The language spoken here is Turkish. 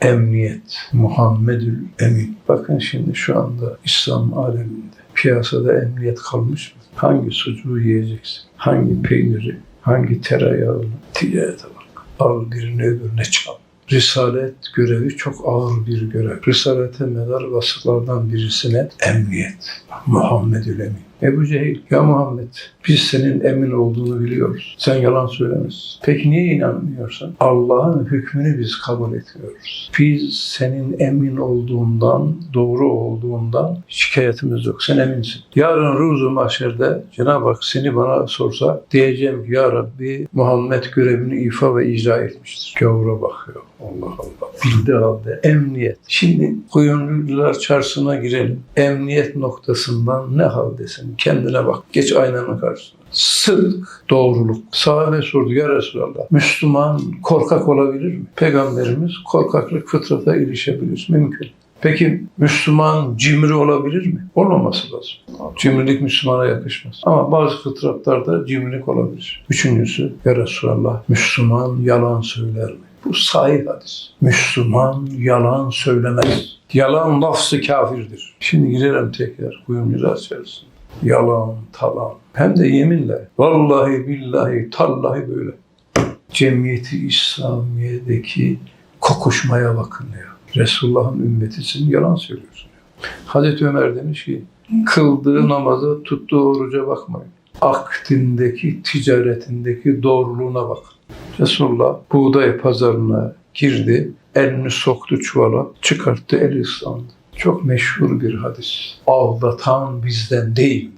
emniyet, Muhammedül Emin. Bakın şimdi şu anda İslam aleminde piyasada emniyet kalmış mı? Hangi sucuğu yiyeceksin? Hangi peyniri? Hangi tereyağını? Ticarete bak. Al birini öbürüne çal. Risalet görevi çok ağır bir görev. Risalete medar vasıflardan birisine emniyet. Muhammedül Emin. Ebu Cehil, ya Muhammed biz senin emin olduğunu biliyoruz. Sen yalan söylemezsin. Peki niye inanmıyorsun? Allah'ın hükmünü biz kabul etmiyoruz. Biz senin emin olduğundan, doğru olduğundan şikayetimiz yok. Sen eminsin. Yarın ruzu mahşerde Cenab-ı Hak seni bana sorsa diyeceğim ki ya Rabbi Muhammed görevini ifa ve icra etmiştir. Gavura bakıyor. Allah Allah. Bildiği halde emniyet. Şimdi kuyumcular çarşısına girelim. Emniyet noktasından ne haldesin? Kendine bak. Geç aynanın karşısına. Sıdk, doğruluk. Sahabe sordu ya Resulallah. Müslüman korkak olabilir mi? Peygamberimiz korkaklık fıtrata ilişebilir. Mümkün. Peki Müslüman cimri olabilir mi? Olmaması lazım. Cimrilik Müslümana yakışmaz. Ama bazı fıtratlarda cimrilik olabilir. Üçüncüsü ya Resulallah Müslüman yalan söyler mi? Bu sahih hadis. Müslüman yalan söylemez. Yalan lafzı kafirdir. Şimdi girelim tekrar kuyumcular içerisinde. Yalan, talan. Hem de yeminle. Vallahi billahi tallahi böyle. Cemiyeti İslamiye'deki kokuşmaya bakın diyor. Resulullah'ın ümmetisin yalan söylüyorsun diyor. Hazreti Ömer demiş ki kıldığı namaza tuttuğu oruca bakmayın. Akdindeki, ticaretindeki doğruluğuna bakın. Resulullah buğday pazarına girdi, elini soktu çuvala, çıkarttı, eli ıslandı. Çok meşhur bir hadis. Aldatan bizden değil.